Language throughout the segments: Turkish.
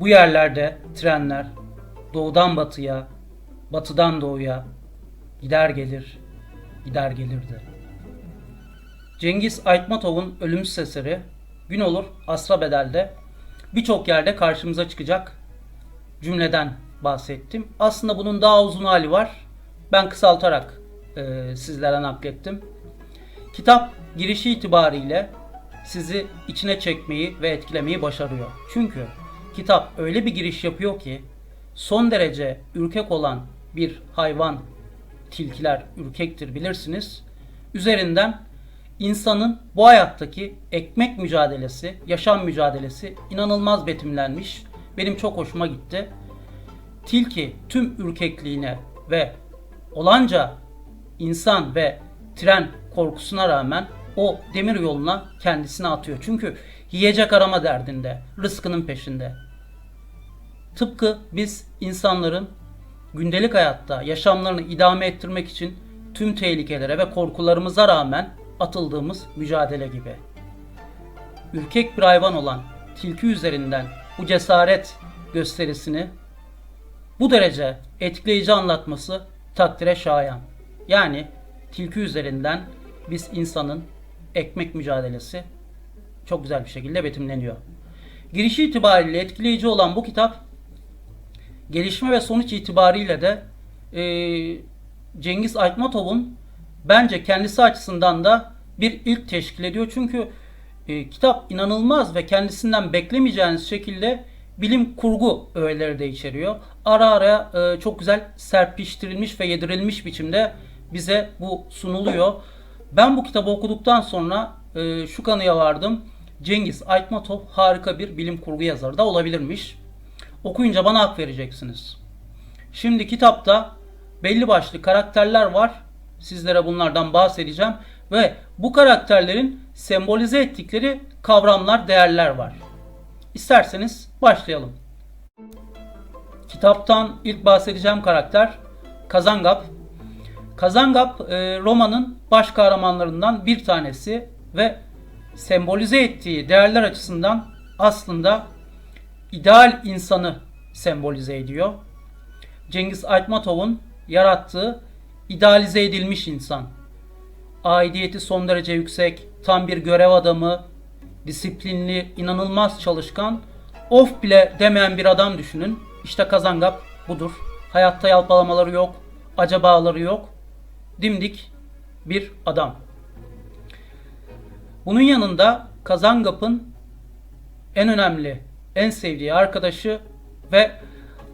Bu yerlerde trenler doğudan batıya, batıdan doğuya gider gelir, gider gelirdi. Cengiz Aytmatov'un ölümsüz eseri Gün olur Asra Bedel'de birçok yerde karşımıza çıkacak cümleden bahsettim. Aslında bunun daha uzun hali var. Ben kısaltarak e, sizlere naklettim. Kitap girişi itibariyle sizi içine çekmeyi ve etkilemeyi başarıyor. Çünkü kitap öyle bir giriş yapıyor ki son derece ürkek olan bir hayvan, tilkiler ürkektir bilirsiniz. Üzerinden insanın bu hayattaki ekmek mücadelesi, yaşam mücadelesi inanılmaz betimlenmiş. Benim çok hoşuma gitti. Tilki tüm ürkekliğine ve olanca insan ve tren korkusuna rağmen o demir yoluna kendisini atıyor. Çünkü yiyecek arama derdinde, rızkının peşinde. Tıpkı biz insanların gündelik hayatta yaşamlarını idame ettirmek için tüm tehlikelere ve korkularımıza rağmen atıldığımız mücadele gibi. Ürkek bir hayvan olan tilki üzerinden bu cesaret gösterisini bu derece etkileyici anlatması takdire şayan. Yani tilki üzerinden biz insanın ekmek mücadelesi çok güzel bir şekilde betimleniyor. Girişi itibariyle etkileyici olan bu kitap gelişme ve sonuç itibariyle de e, Cengiz Aytmatov'un bence kendisi açısından da bir ilk teşkil ediyor. Çünkü e, kitap inanılmaz ve kendisinden beklemeyeceğiniz şekilde bilim kurgu öğeleri de içeriyor. Ara ara e, çok güzel serpiştirilmiş ve yedirilmiş biçimde bize bu sunuluyor. Ben bu kitabı okuduktan sonra e, şu kanıya vardım. Cengiz Aytmatov harika bir bilim kurgu yazarı da olabilirmiş. Okuyunca bana hak vereceksiniz. Şimdi kitapta belli başlı karakterler var. Sizlere bunlardan bahsedeceğim ve bu karakterlerin sembolize ettikleri kavramlar, değerler var. İsterseniz başlayalım. Kitaptan ilk bahsedeceğim karakter Kazangap. Kazangap e, romanın baş kahramanlarından bir tanesi ve sembolize ettiği değerler açısından aslında ideal insanı sembolize ediyor. Cengiz Aytmatov'un yarattığı idealize edilmiş insan. Aidiyeti son derece yüksek, tam bir görev adamı, disiplinli, inanılmaz çalışkan, of bile demeyen bir adam düşünün. İşte Kazangap budur. Hayatta yalpalamaları yok, acabaları yok. Dimdik bir adam. Bunun yanında Kazangap'ın en önemli, en sevdiği arkadaşı ve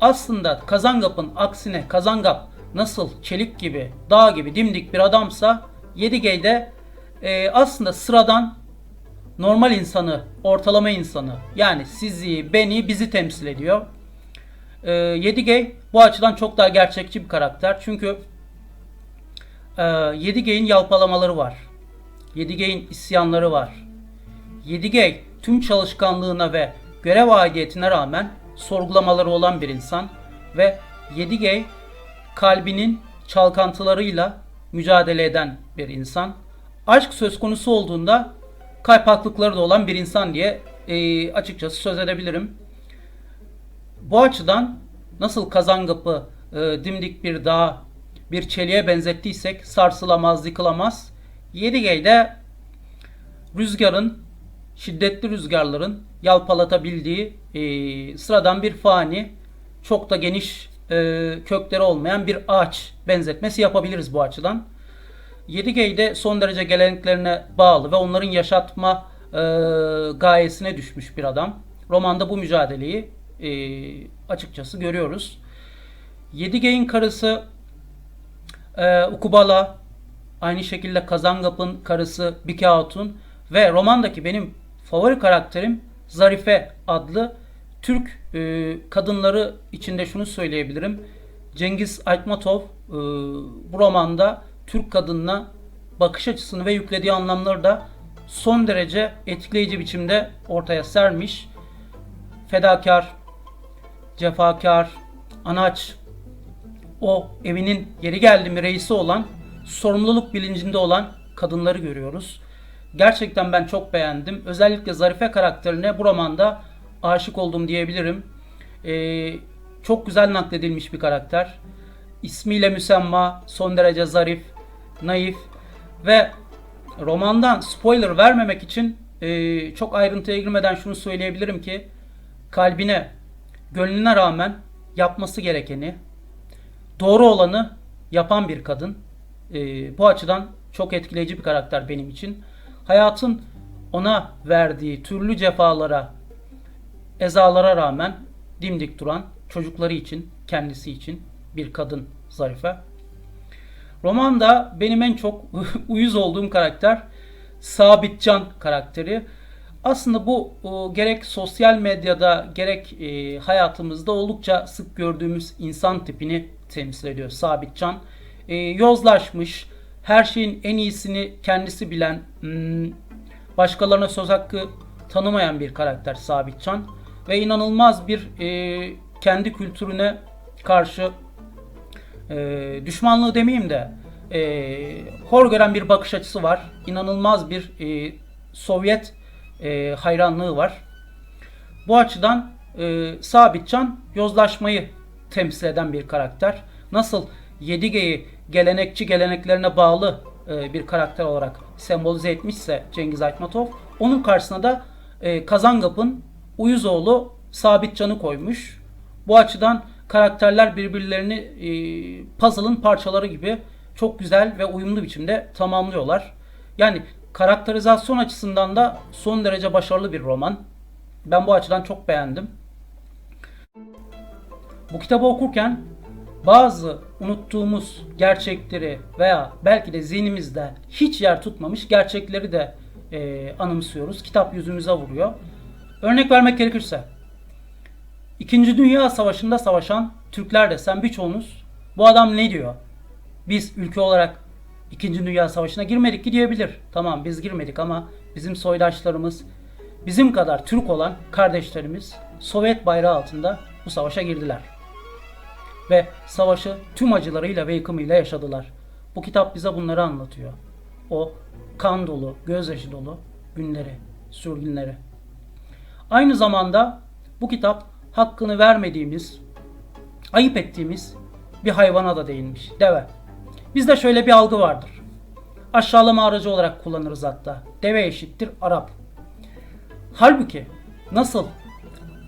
aslında Kazangap'ın aksine Kazangap nasıl çelik gibi, dağ gibi dimdik bir adamsa Yedigey'de e, aslında sıradan normal insanı, ortalama insanı yani sizi, beni, bizi temsil ediyor. E, Yedigey bu açıdan çok daha gerçekçi bir karakter. Çünkü e, Yedigey'in yalpalamaları var. Yedigey'in isyanları var. Yedigey tüm çalışkanlığına ve görev aidiyetine rağmen sorgulamaları olan bir insan ve Yedigey kalbinin çalkantılarıyla mücadele eden bir insan. Aşk söz konusu olduğunda kaypaklıkları da olan bir insan diye e, açıkçası söz edebilirim. Bu açıdan nasıl Kazangap'ı e, dimdik bir dağ, bir çeliğe benzettiysek sarsılamaz, yıkılamaz. Yedigey'de rüzgarın, şiddetli rüzgarların yalpalatabildiği e, sıradan bir fani, çok da geniş e, kökleri olmayan bir ağaç benzetmesi yapabiliriz bu açıdan. Yedigey'de son derece geleneklerine bağlı ve onların yaşatma e, gayesine düşmüş bir adam. Romanda bu mücadeleyi e, açıkçası görüyoruz. Yedigey'in karısı e, Ukubala, aynı şekilde Kazangap'ın karısı Bike Hatun ve romandaki benim favori karakterim Zarife adlı Türk e, kadınları içinde şunu söyleyebilirim. Cengiz Aytmatov e, bu romanda Türk kadınına bakış açısını ve yüklediği anlamları da son derece etkileyici biçimde ortaya sermiş. Fedakar, cefakar, anaç, o evinin yeri geldi mi reisi olan, sorumluluk bilincinde olan kadınları görüyoruz. Gerçekten ben çok beğendim. Özellikle Zarife karakterine bu romanda aşık oldum diyebilirim. Ee, çok güzel nakledilmiş bir karakter. İsmiyle müsemma, son derece zarif, naif ve romandan spoiler vermemek için e, çok ayrıntıya girmeden şunu söyleyebilirim ki kalbine, gönlüne rağmen yapması gerekeni, doğru olanı yapan bir kadın. E, bu açıdan çok etkileyici bir karakter benim için. Hayatın ona verdiği türlü cefalara, ezalara rağmen dimdik duran çocukları için, kendisi için bir kadın Zarife. Romanda benim en çok uyuz olduğum karakter Sabitcan karakteri. Aslında bu o, gerek sosyal medyada gerek e, hayatımızda oldukça sık gördüğümüz insan tipini temsil ediyor Sabitcan. E, yozlaşmış, her şeyin en iyisini kendisi bilen, hmm, başkalarına söz hakkı tanımayan bir karakter Sabitcan ve inanılmaz bir e, kendi kültürüne karşı e, düşmanlığı demeyeyim de e, hor gören bir bakış açısı var. İnanılmaz bir e, Sovyet e, hayranlığı var. Bu açıdan e, Sabitcan yozlaşmayı temsil eden bir karakter. Nasıl Yedige'yi gelenekçi geleneklerine bağlı e, bir karakter olarak sembolize etmişse Cengiz Aytmatov, onun karşısına da e, Kazangap'ın Uyuzoğlu Sabitcan'ı koymuş. Bu açıdan karakterler birbirlerini e, puzzle'ın parçaları gibi çok güzel ve uyumlu biçimde tamamlıyorlar. Yani karakterizasyon açısından da son derece başarılı bir roman. Ben bu açıdan çok beğendim. Bu kitabı okurken bazı unuttuğumuz gerçekleri veya belki de zihnimizde hiç yer tutmamış gerçekleri de e, anımsıyoruz. Kitap yüzümüze vuruyor. Örnek vermek gerekirse İkinci Dünya Savaşı'nda savaşan Türkler desem birçoğunuz bu adam ne diyor? Biz ülke olarak İkinci Dünya Savaşı'na girmedik ki diyebilir. Tamam biz girmedik ama bizim soydaşlarımız, bizim kadar Türk olan kardeşlerimiz Sovyet bayrağı altında bu savaşa girdiler. Ve savaşı tüm acılarıyla ve yıkımıyla yaşadılar. Bu kitap bize bunları anlatıyor. O kan dolu, gözyaşı dolu günleri, sürgünleri. Aynı zamanda bu kitap hakkını vermediğimiz, ayıp ettiğimiz bir hayvana da değinmiş. Deve. Bizde şöyle bir algı vardır. Aşağılama aracı olarak kullanırız hatta. Deve eşittir Arap. Halbuki nasıl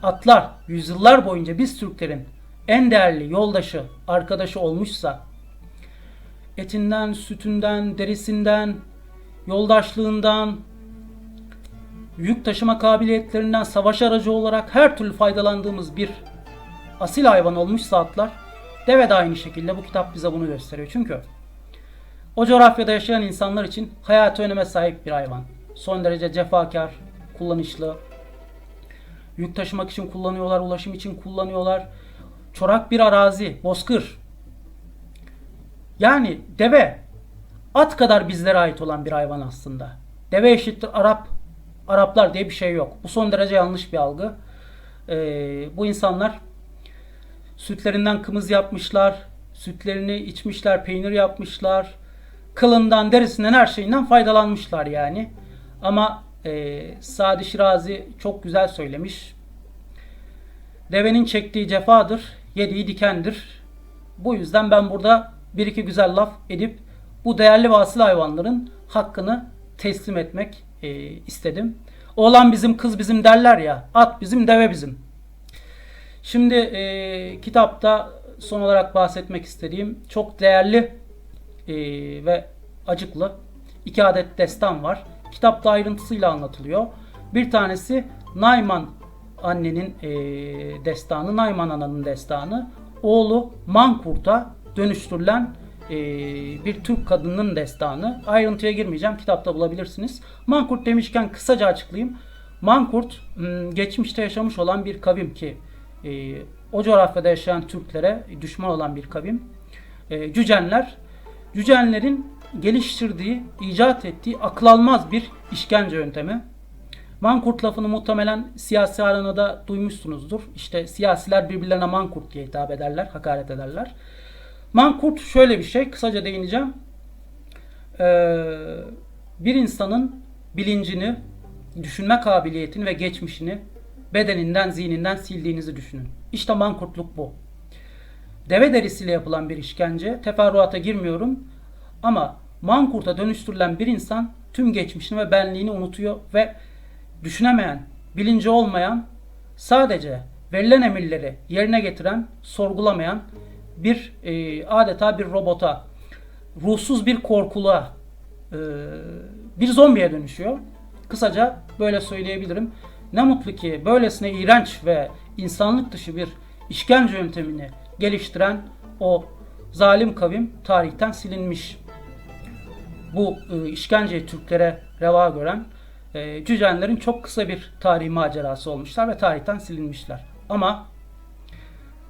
atlar yüzyıllar boyunca biz Türklerin en değerli yoldaşı, arkadaşı olmuşsa etinden, sütünden, derisinden, yoldaşlığından, yük taşıma kabiliyetlerinden savaş aracı olarak her türlü faydalandığımız bir asil hayvan olmuşsa atlar, deve de aynı şekilde bu kitap bize bunu gösteriyor. Çünkü o coğrafyada yaşayan insanlar için hayatı öneme sahip bir hayvan. Son derece cefakar, kullanışlı. Yük taşımak için kullanıyorlar, ulaşım için kullanıyorlar. Çorak bir arazi, bozkır. Yani deve at kadar bizlere ait olan bir hayvan aslında. Deve eşittir Arap Araplar diye bir şey yok. Bu son derece yanlış bir algı. Ee, bu insanlar sütlerinden kımız yapmışlar, sütlerini içmişler, peynir yapmışlar, kılından, derisinden, her şeyinden faydalanmışlar yani. Ama e, Sadi Şirazi çok güzel söylemiş. Devenin çektiği cefadır, yediği dikendir. Bu yüzden ben burada bir iki güzel laf edip bu değerli vasıl hayvanların hakkını teslim etmek e, istedim. Oğlan bizim, kız bizim derler ya. At bizim, deve bizim. Şimdi e, kitapta son olarak bahsetmek istediğim çok değerli e, ve acıklı iki adet destan var. Kitapta ayrıntısıyla anlatılıyor. Bir tanesi Nayman annenin e, destanı, Nayman ananın destanı. Oğlu Mankurt'a dönüştürülen e, bir Türk kadının destanı. Ayrıntıya girmeyeceğim. Kitapta bulabilirsiniz. Mankurt demişken kısaca açıklayayım. Mankurt geçmişte yaşamış olan bir kavim ki e, o coğrafyada yaşayan Türklere düşman olan bir kavim. E, Cücenler. Cücenlerin geliştirdiği, icat ettiği akıl almaz bir işkence yöntemi. Mankurt lafını muhtemelen siyasi aranada duymuşsunuzdur. İşte siyasiler birbirlerine mankurt diye hitap ederler, hakaret ederler. Mankurt şöyle bir şey, kısaca değineceğim. Ee, bir insanın bilincini, düşünme kabiliyetini ve geçmişini bedeninden, zihninden sildiğinizi düşünün. İşte mankurtluk bu. Deve derisiyle yapılan bir işkence. Teferruata girmiyorum. Ama mankurta dönüştürülen bir insan tüm geçmişini ve benliğini unutuyor ve düşünemeyen, bilinci olmayan, sadece verilen emirleri yerine getiren, sorgulamayan bir e, adeta bir robota, ruhsuz bir korkuluğa, e, bir zombiye dönüşüyor. Kısaca böyle söyleyebilirim. Ne mutlu ki böylesine iğrenç ve insanlık dışı bir işkence yöntemini geliştiren o zalim kavim tarihten silinmiş. Bu e, işkenceyi Türklere reva gören e, Cücenlerin çok kısa bir tarihi macerası olmuşlar ve tarihten silinmişler. Ama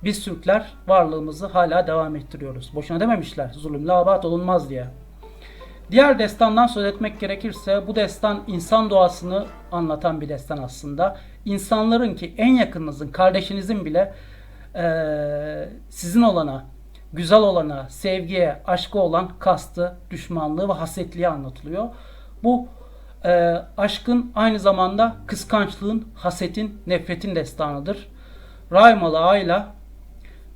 biz Türkler varlığımızı hala devam ettiriyoruz. Boşuna dememişler zulümle abat olunmaz diye. Diğer destandan söz etmek gerekirse bu destan insan doğasını anlatan bir destan aslında. İnsanların ki en yakınınızın, kardeşinizin bile eee, sizin olana, güzel olana, sevgiye, aşka olan kastı, düşmanlığı ve hasetliği anlatılıyor. Bu eee, aşkın aynı zamanda kıskançlığın, hasetin, nefretin destanıdır. Raymalı Ayla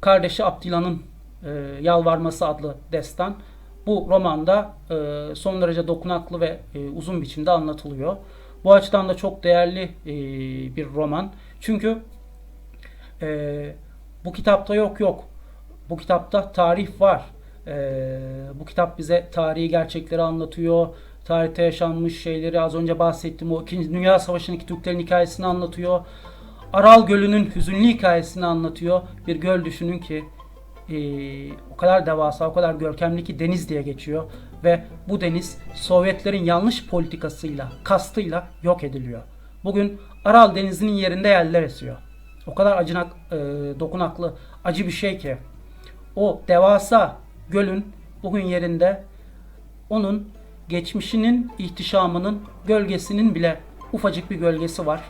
kardeşi Abdilan'ın e, Yalvarması adlı destan bu romanda e, son derece dokunaklı ve e, uzun biçimde anlatılıyor. Bu açıdan da çok değerli e, bir roman. Çünkü e, bu kitapta yok yok. Bu kitapta tarih var. E, bu kitap bize tarihi gerçekleri anlatıyor. Tarihte yaşanmış şeyleri az önce bahsettiğim o 2. Dünya Savaşı'ndaki Türklerin hikayesini anlatıyor. Aral Gölü'nün hüzünlü hikayesini anlatıyor. Bir göl düşünün ki e, o kadar devasa, o kadar görkemli ki deniz diye geçiyor. Ve bu deniz Sovyetlerin yanlış politikasıyla, kastıyla yok ediliyor. Bugün Aral Denizi'nin yerinde yerler esiyor. O kadar acınak, e, dokunaklı, acı bir şey ki. O devasa gölün bugün yerinde onun geçmişinin, ihtişamının, gölgesinin bile ufacık bir gölgesi var.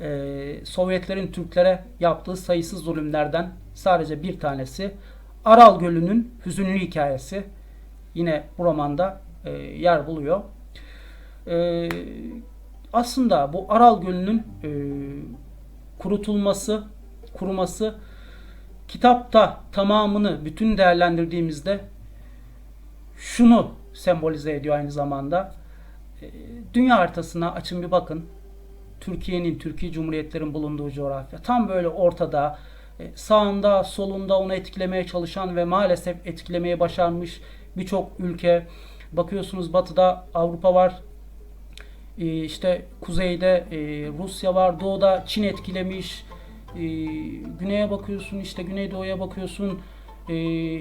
Ee, Sovyetlerin Türklere yaptığı sayısız zulümlerden sadece bir tanesi Aral Gölü'nün hüzünlü hikayesi yine bu romanda e, yer buluyor. Ee, aslında bu Aral Gölü'nün e, kurutulması, kuruması kitapta tamamını bütün değerlendirdiğimizde şunu sembolize ediyor aynı zamanda. E, Dünya haritasına açın bir bakın. Türkiye'nin, Türkiye Cumhuriyetlerin bulunduğu coğrafya. Tam böyle ortada, e, sağında, solunda onu etkilemeye çalışan ve maalesef etkilemeye başarmış birçok ülke. Bakıyorsunuz batıda Avrupa var, e, işte kuzeyde e, Rusya var, doğuda Çin etkilemiş, güneye bakıyorsun, işte güneydoğuya bakıyorsun,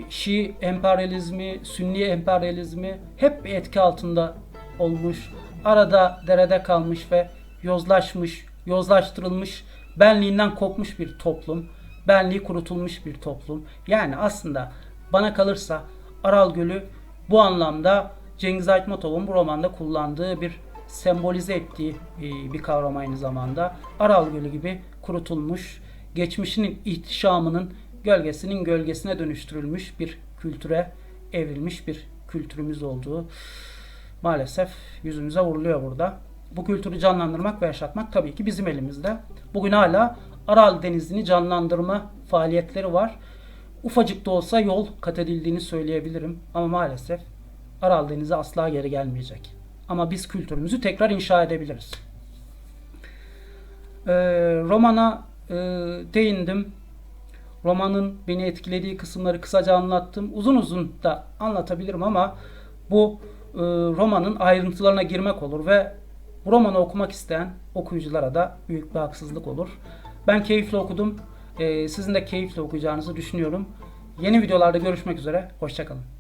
Şii emperyalizmi, Sünni emperyalizmi hep bir etki altında olmuş. Arada derede kalmış ve yozlaşmış, yozlaştırılmış, benliğinden kopmuş bir toplum, benliği kurutulmuş bir toplum. Yani aslında bana kalırsa Aral Gölü bu anlamda Cengiz Aytmatov'un bu romanda kullandığı bir sembolize ettiği e, bir kavram aynı zamanda. Aral Gölü gibi kurutulmuş, geçmişinin ihtişamının gölgesinin gölgesine dönüştürülmüş bir kültüre evrilmiş bir kültürümüz olduğu maalesef yüzümüze vuruluyor burada. Bu kültürü canlandırmak ve yaşatmak tabii ki bizim elimizde. Bugün hala Aral Denizi'ni canlandırma faaliyetleri var. Ufacık da olsa yol kat edildiğini söyleyebilirim. Ama maalesef Aral Denizi asla geri gelmeyecek. Ama biz kültürümüzü tekrar inşa edebiliriz. Ee, romana e, değindim. Romanın beni etkilediği kısımları kısaca anlattım. Uzun uzun da anlatabilirim ama bu e, romanın ayrıntılarına girmek olur ve bu romanı okumak isteyen okuyuculara da büyük bir haksızlık olur. Ben keyifle okudum. Ee, sizin de keyifle okuyacağınızı düşünüyorum. Yeni videolarda görüşmek üzere. Hoşçakalın.